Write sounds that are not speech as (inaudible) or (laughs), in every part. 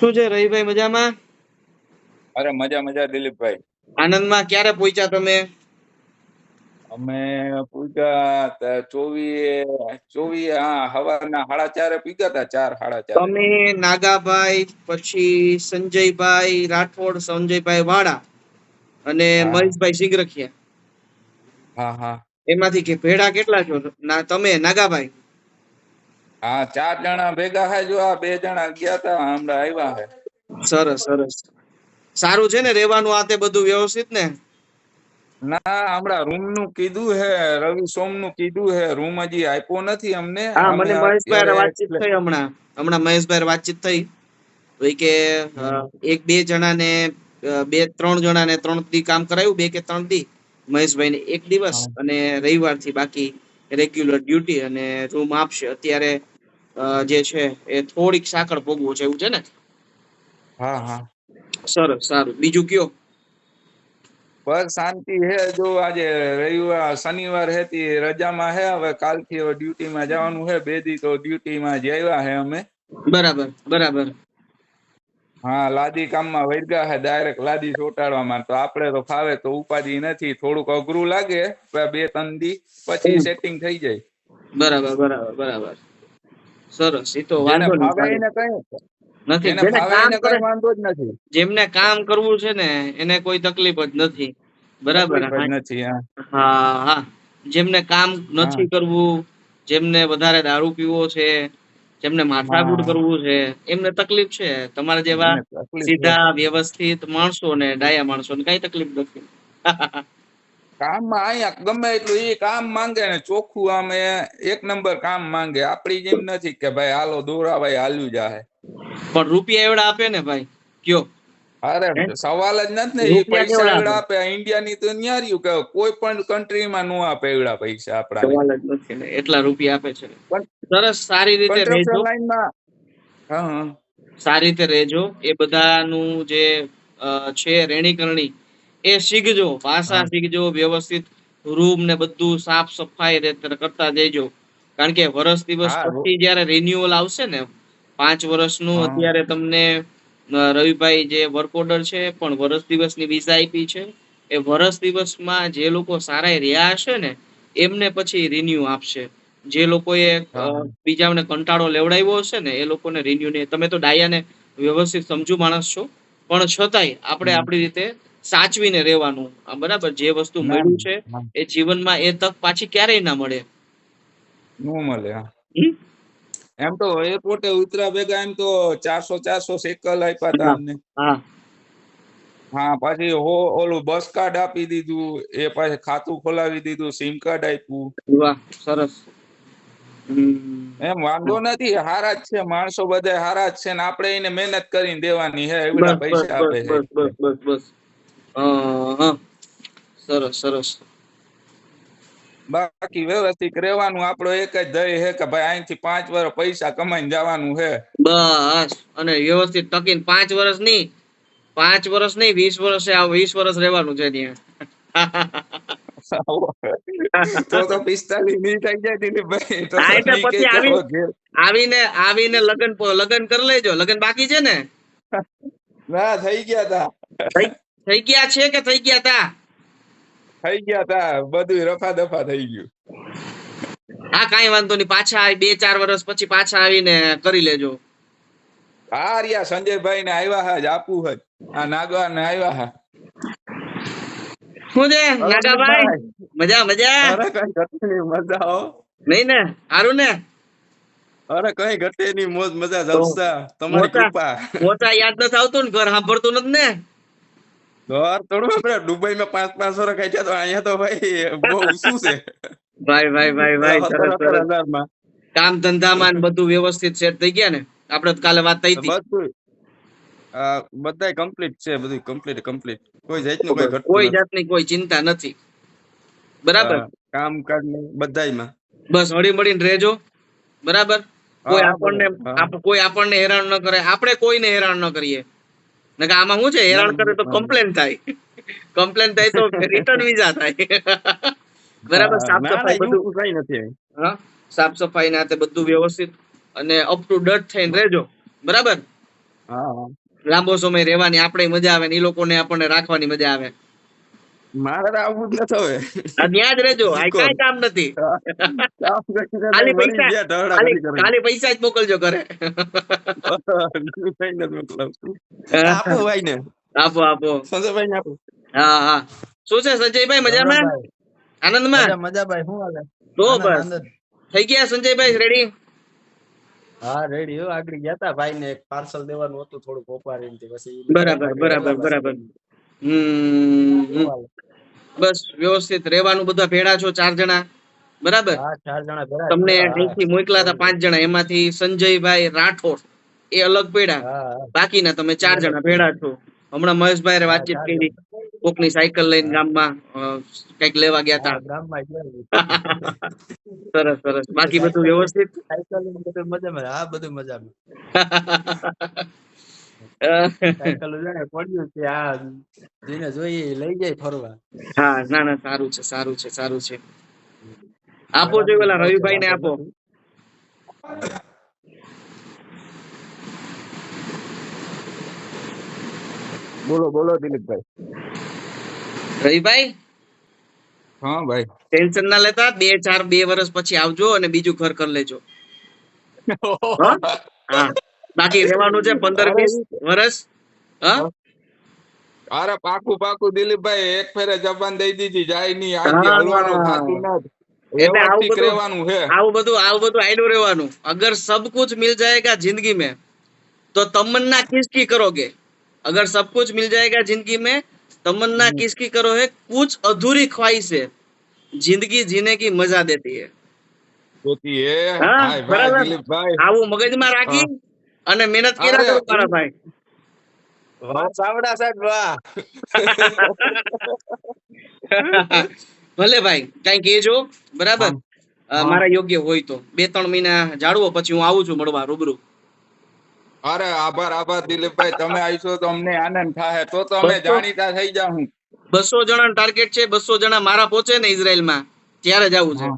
શું છે રહીભાઈ મજામાં? અરે મજા મજા દિલીપભાઈ. આનંદમાં ક્યારે પહોંચ્યા તમે? અમે પૂગ્યા ચોવીસ ચોવીસ હા સવારના સાડા ચારે પીગા હતા ચાર સાડા ચાર. તમે નાગાભાઈ પછી સંજયભાઈ રાઠોડ સંજયભાઈ વાડા અને. મહેશભાઈ સિંગરખિયા. હા હા. એમાંથી કે ભેડા કેટલા છો? ના તમે નાગાભાઈ? હા ચાર જણા ભેગા હે જો આ બે જણા ગયા તા હમણાં આવ્યા હે. સરસ સરસ. સારું છે ને રહેવાનું આ તે બધું વ્યવસ્થિત ને? ના હમણાં રૂમનું કીધું હે રવિ સોમનું કીધું હે રૂમ હજી આપ્યો નથી અમને. હા મને મહેશભાઈ વાતચીત થઈ હમણાં. હમણાં મહેશભાઈ વાતચીત થઈ. ભાઈ કે એક બે જણાને બે ત્રણ જણાને ત્રણ દી કામ કરાયું બે કે ત્રણ દી. મહેશભાઈ ને એક દિવસ અને રવિવારથી બાકી રેગ્યુલર ડ્યુટી અને રૂમ આપશે. અત્યારે જે છે એ થોડીક સાંકળ ભોગવું છે એવું છે ને? હા હા. સરસ સારું. બીજું કયો? બસ શાંતિ હે. જો આજે રવિવાર શનિવાર હતી રજામાં હે. હવે કાલથી હવે ડ્યુટીમાં જવાનું હે. બે દી તો ડ્યુટી માં જ હે અમે. બરાબર બરાબર. હા લાદી કામમાં વળગ્યા હે. ડાયરેક્ટ લાદી ચોટાડવામાં તો આપણે તો ફાવે તો ઉપાધિ નથી. થોડુંક અઘરું લાગે બે ત્રણ દી પછી સેટિંગ થઈ જાય. બરાબર બરાબર બરાબર. સરસ. એ તો વાંધો નથી નથી. જેમને કામ કરવું છે ને એને કોઈ તકલીફ જ નથી. બરાબર? નથી હા. હા જેમને કામ નથી કરવું જેમને વધારે દારૂ પીવો છે જેમને માથાકૂટ કરવું છે એમને તકલીફ છે. તમારા જેવા સીધા વ્યવસ્થિત માણસો ને ડાયા માણસો ને કઈ તકલીફ નથી. (laughs) કામમાં અહીંયા ગમે એટલું એ કામ માંગે ને ચોખ્ખું આમ એ એક નંબર કામ માંગે. આપડી જેમ નથી કે ભાઈ હાલો દોરાભાઈ હાલ્યું જાહે. પણ રૂપિયા એવડા આપે ને ભાઈ? કયો? અરે સવાલ જ નથી ને એ પૈસા એવડા આપે? ઇન્ડિયા ની તો ન્યાર્યું કે કોઈ પણ કન્ટ્રીમાં નો આપે એવડા પૈસા આપડા સવાલ જ નથી ને એટલા રૂપિયા આપે છે. પણ- સરસ સારી રીતે રહેજો. સારી રીતે રહેજો. એ બધાનું જે છે રેણી કરણી એ શીખજો ભાષા શીખજો વ્યવસ્થિત રૂમ ને બધું સાફ સફાઈ રીતે કરતા જઈજો કારણ કે વર્ષ દિવસ પછી જયારે રિન્યુઅલ આવશે ને પાંચ વર્ષનું. અત્યારે તમને રવિભાઈ જે વર્ક ઓર્ડર છે પણ વર્ષ દિવસની વિઝા આપી છે એ વર્ષ દિવસમાં જે લોકો સારા રહ્યા હશે ને એમને પછી રિન્યુ આપશે. જે લોકોએ. બીજાને કંટાળો લેવડાવ્યો હશે ને એ લોકોને રિન્યુ નહીં તમે તો ડાયાને વ્યવસ્થિત સમજુ માણસ છો. પણ છતાંય આપણે આપણી રીતે સાચવીને રહેવાનું. બરાબર જે વસ્તુ મળ્યું છે એ જીવનમાં એ તક પાછી ક્યારેય ના મળે. નો મળે એમ તો એરપોર્ટે ઉતરા ભેગા એમ તો ચારસો ચારસો સેકલ આપ્યા હતા. અમને. હા. પાછી ઓલું બસ કાર્ડ આપી દીધું એ પાછી ખાતું ખોલાવી દીધું સિમ કાર્ડ આપ્યું. વાહ સરસ. એમ વાંધો નથી હારા જ છે માણસો બધા હારા જ છે ને આપણે એને મહેનત કરીને દેવાની હે એવડા પૈસા આપે છે. બસ બસ બસ. સરસ સરસ. બાકી વ્યવસ્થિત રહેવાનું આપણો એક જ ધ્યેય છે કે ભાઈ અહીંથી પાંચ વર્ષ પૈસા કમાઈને જવાનું છે. બસ. અને વ્યવસ્થિત ટકીને પાંચ વર્ષ નહીં પાંચ વર્ષ નહીં વીસ વર્ષ આ વીસ વર્ષ રહેવાનું છે ત્યાં. તો તો પિસ્તાલીસ મિનિટ થઈ જાય દિલીપભાઈ તો હા, એટલે ઈ કે પછી કે આવી- હવે ઘેર. આવીને આવીને લગન લગન કરી લેજો. લગન બાકી છે ને? ના થઈ ગયા તા. થઈ ગયા છે કે થઈ ગયા તા? થઈ ગયા તા. બધું રફા દફા થઈ ગયું. હા કઈ વાંધો નહીં. પાછા આવી બે ચાર વર્ષ પછી પાછા આવીને કરી લેજો. આ રિયા સંજયભાઈ ને આવ્યા હા જ આપવું હજ આ નાગવા ને આવ્યા હા. શું છે નાગાભાઈ? મજા મજા? અરે કઈ ઘટે ની મજા હો. નહીં ને? સારું ને? અરે કઈ ઘટે નહીં મોજ મજા જલસા તમારી. કૃપા. મોટા યાદ નથી આવતું ને ઘર સાંભળતું નથી ને? ઘર થોડું આપણે દુબઈ માં પાંચ પાંચ વર્ષ કાઢ્યા તો અહીંયા તો ભાઈ બહુ શું છે. ભાઈ ભાઈ ભાઈ ભાઈ સરસ કામ ધંધામાં બધું વ્યવસ્થિત સેટ થઈ ગયા ને? આપણે કાલે વાત થઈ હતી. બધાય કમ્પ્લીટ છે બધું કમ્પ્લીટ કમ્પ્લીટ કોઈ જાતનું કોઈ ઘટતું કોઈ. જાતની કોઈ ચિંતા નથી. બરાબર? કામ કામકાજ ને બધાયમાં. બસ હળી મળીને રહેજો. બરાબર? કોઈ આપણને કોઈ આપણને હેરાન ન કરે. આપણે કોઈને હેરાન ન કરીએ. નકર આમાં શું છે? હેરાન કરે તો. કમ્પ્લેન થાય. કમ્પ્લેન થાય તો (laughs) રિટર્ન વિઝા થાય. બરાબર સાફ સફાઈ બધું. કઈ નથી. હા સાફ સફાઈ ના તે બધું વ્યવસ્થિત અને અપ ટુ ડેટ થઈને રહેજો. બરાબર? હા હા. લાંબો સમય રહેવાની આપણે મજા આવે ને એ લોકોને આપણને રાખવાની મજા આવે. મારે તો આવું જ નથી હવે. ત્યાં જ રહેજો આ કામ નથી. ખાલી પૈસા ખાલી જ મોકલજો ઘરે. દિલીપભાઈને જ મોકલાવું. આપો આપો આપો. સંજયભાઈને આપો. હા હા. શું છે સંજયભાઈ મજામાં? આનંદમાં? મજા મજા શું હાલે? તો આનંદ, બસ. થઈ ગયા સંજયભાઈ રેડી હા રેડી આગળ ગયા તા ભાઈ ને એક પાર્સલ દેવાનું હતું થોડુંક ઓપારીને તે પછી બરાબર બરાબર બરાબર. શું હમ? બસ વ્યવસ્થિત. રહેવાનું બધા ભેળા છો ચાર જણા. બરાબર? તમને અહીંથી મોકલા હતા પાંચ જણા. એમાંથી સંજયભાઈ રાઠોડ એ અલગ પડ્યા. બાકીના તમે ચાર જણા ભેડા છો. હમણાં મહેશભાઈ વાતચીત કરી. કોકની સાયકલ લઈને ગામમાં કંઈક લેવા ગયા હતા. (laughs) સરસ સરસ. બાકી બધું વ્યવસ્થિત? સાયકલ બધું મજામાં. હા બધું મજામાં. (laughs) સાયકલ (laughs) જાણે પડ્યું છે આ જેને જોઈએ લઈ જાય ફરવા. હા ના ના સારું છે સારું છે સારું છે. આપો જોઈએ પેલા રવિભાઈ ને આપો. બોલો બોલો દિલીપભાઈ. રવિભાઈ? હા ભાઈ. ટેન્શન ના લેતા બે ચાર બે વર્ષ પછી આવજો અને બીજું ઘર કરી લેજો. (laughs) હા? બાકી રહેવાનું છે પંદર વીસ વર્ષ અરે પાકું પાકું દિલીપભાઈ એક ફેરે જબાન દઈ દીધી જાય નહીં આથી હલવાનું થતું નથી અગર સબ કુછ મિલ જાયેગા જિંદગી મેં તો તમન્ના કિસકી કરોગે. અગર સબ કુછ મિલ જાયેગા જિંદગી મેં તમન્ના કિસકી કરો હે કુછ અધૂરી ખ્વાહિશ હે જિંદગી જીને કી મજા દેતી હે. દેતી હે. ભાઈ ભાઈ દિલીપભાઈ. આવું મગજમાં રાખી અને મહેનત કર્યા કરો મારા ભાઈ. વાહ સાવડા સાહેબ વાહ. ભલે ભાઈ કઈ કેજો બરાબર? મારા યોગ્ય હોય તો. બે ત્રણ મહિના જાળવો પછી હું આવું છું મળવા રૂબરૂ. અરે આભાર આભાર દિલીપભાઈ તમે આવીશો તો અમને આનંદ થાય તો તો અમે જાણીતા થઈ જાઉં બસો જણા ટાર્ગેટ છે બસો જણા મારા પહોંચે ને ઇઝરાયલમાં ત્યારે જ આવું છે.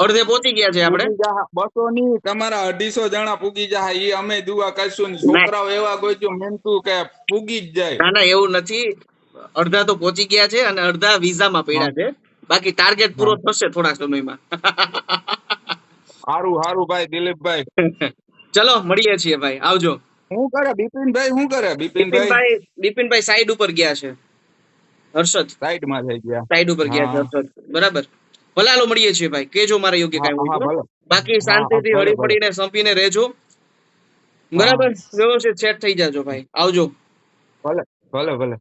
અડધે પહોંચી ગયા છે આપણે? બસો ની તમારા અઢીસો જણા પૂગી જાય એ અમે દુઆ કરશું ને છોકરાઓ એવા ગોજો મેનતું કે પૂગી જ જાય. ના ના એવું નથી. અડધા તો પહોંચી ગયા છે અને અડધા વિઝામાં પડ્યા છે. બાકી ટાર્ગેટ પૂરો થશે થોડા સમયમાં. હારું હારું ભાઈ દિલીપભાઈ. (laughs) ચલો મળીએ છીએ ભાઈ. આવજો. હું કરે? બિપિનભાઈ શું કરે? બિપિનભાઈ? બિપિનભાઈ બિપિનભાઈ સાઈડ ઉપર ગયા છે. હર્ષદ. સાઈડમાં થઈ ગયા. સાઈડ ઉપર ગયા છે હર્ષદ. બરાબર? ભલે હાલો મળીએ છીએ ભાઈ. કેજો મારે યોગ્ય કઈ હોય બાકી શાંતિથી હળી પડીને સંપીને રહેજો. બરાબર? વ્યવસ્થિત સેટ થઈ જાજો ભાઈ. આવજો. ભલે ભલે ભલે.